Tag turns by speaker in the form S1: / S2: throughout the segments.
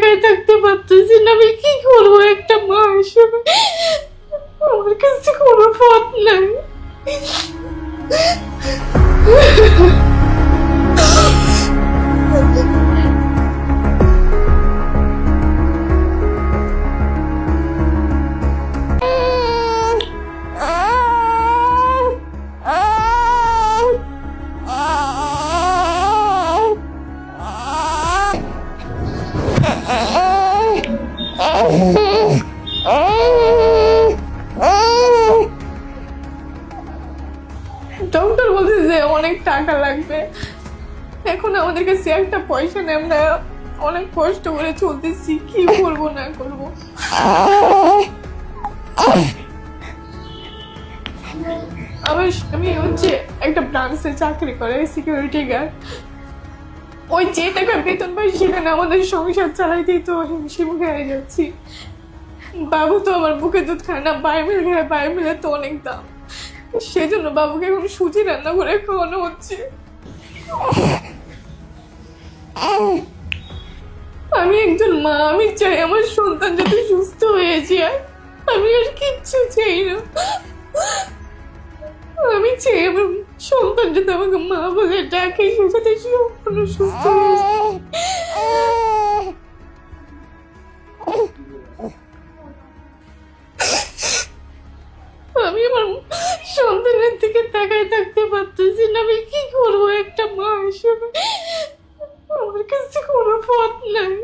S1: তাকায় থাকতে পারতেছি না আমি কি ডক্টর বলছে যে অনেক টাকা লাগবে। এখন আমাদের কাছে একটা পয়সা নেই আমরা অনেক কষ্ট করে চলতেছি, কি করব, না করব। আমার আমি হচ্ছে একটা ব্রাঞ্চে চাকরি করে সিকিউরিটি গার্ড ওই যে টাকা বেতন পাই সেখানে আমাদের সংসার চালাইতেই তো হিমশিম খেয়ে যাচ্ছি। বাবু তো আমার বুকে দুধ খায় না বাইবেল খায় বাইবেলের তো অনেক দাম। সেজন্য বাবুকে এখন সুজি রান্না করে খাওয়ানো হচ্ছে। আমি একজন মা, আমি চাই আমার সন্তান যাতে সুস্থ হয়ে যায়। আমি আর কিচ্ছু চাই না। আমি চাই আমার সন্তান যাতে আমাকে মা বলে ডাকে সে যাতে সম্পূর্ণ সুস্থ আমি আমার সন্তানের দিকে তাকায় থাকতে পারতেছি না আমি কি করব একটা মা হিসেবে আমার কাছে কোনো পথ নাই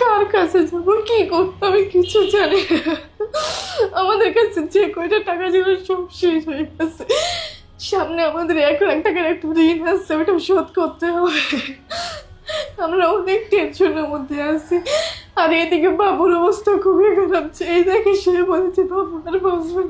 S1: কার কাছে যাব, কি করতে আমি কিছু জানি না। আমাদের কাছে যে কয়টা টাকা ছিল সব শেষ হয়ে গেছে সামনে আমাদের এক লাখ টাকার একটা ঋণ আসছে ওটা শোধ করতে হবে আমরা অনেক টেনশনের মধ্যে আছি আর এদিকে বাবুর অবস্থা খুবই খারাপ এই দেখে সে বলেছে, বাবু আর বাঁচবে।